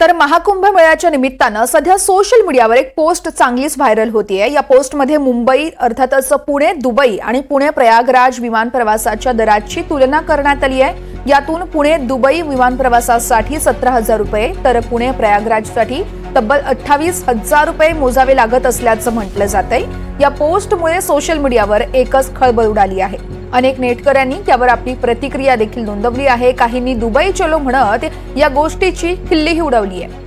तर महाकुंभ मेळ्याच्या निमित्तानं सध्या सोशल मीडियावर एक पोस्ट चांगलीच व्हायरल होतीये. या पोस्टमध्ये मुंबई अर्थातच पुणे दुबई आणि पुणे प्रयागराज विमान प्रवासाच्या दराची तुलना करण्यात आली आहे यातून पुणे दुबई विमान प्रवासासाठी सतरा हजार रुपये तर पुणे प्रयागराजसाठी तब्बल अठ्ठावीस हजार रुपये मोजावे लागत असल्याचं म्हटलं जातंय. या पोस्टमुळे सोशल मीडियावर एकच खळबळ उडाली आहे. अनेक नेटकऱ्यांनी त्यावर आपली प्रतिक्रिया देखील नोंदवली आहे. काहींनी दुबई चलो म्हणत या गोष्टीची खिल्लीही उडवली आहे.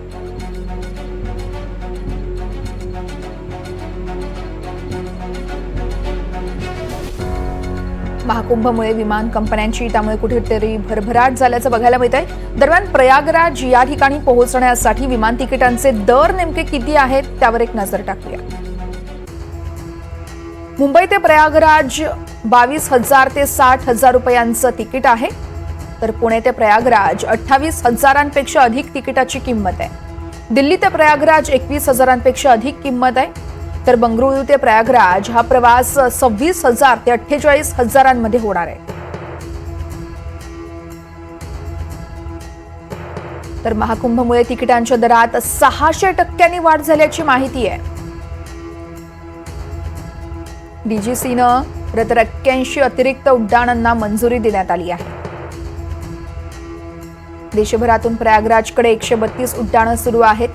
महाकुंभमुळे विमान कंपन्यांची त्यामुळे कुठेतरी भरभराट झाल्याचं बघायला मिळत आहे दरम्यान प्रयागराज या ठिकाणी पोहोचण्यासाठी विमान तिकिटांचे दर नेमके किती आहेत त्यावर एक नजर टाकूया. मुंबई ते प्रयागराज बावीस हजार ते साठ हजार रुपयांचं तिकीट आहे. तर पुणे ते प्रयागराज अठ्ठावीस हजारांपेक्षा अधिक तिकिटाची किंमत आहे. दिल्ली ते प्रयागराज एकवीस हजारांपेक्षा अधिक किंमत आहे. तर बंगळुरू ते प्रयागराज हा प्रवास सव्वीस हजार ते अठ्ठेचाळीस हजारांमध्ये होणार आहे. तर महाकुंभमुळे तिकिटांच्या दरात सहाशे टक्क्यांनी वाढ झाल्याची माहिती आहे. डीजीसीनं तर एक्क्याऐंशी अतिरिक्त उड्डाणांना मंजुरी देण्यात आली आहे. देशभरातून प्रयागराजकडे एकशे बत्तीस उड्डाणं सुरू आहेत.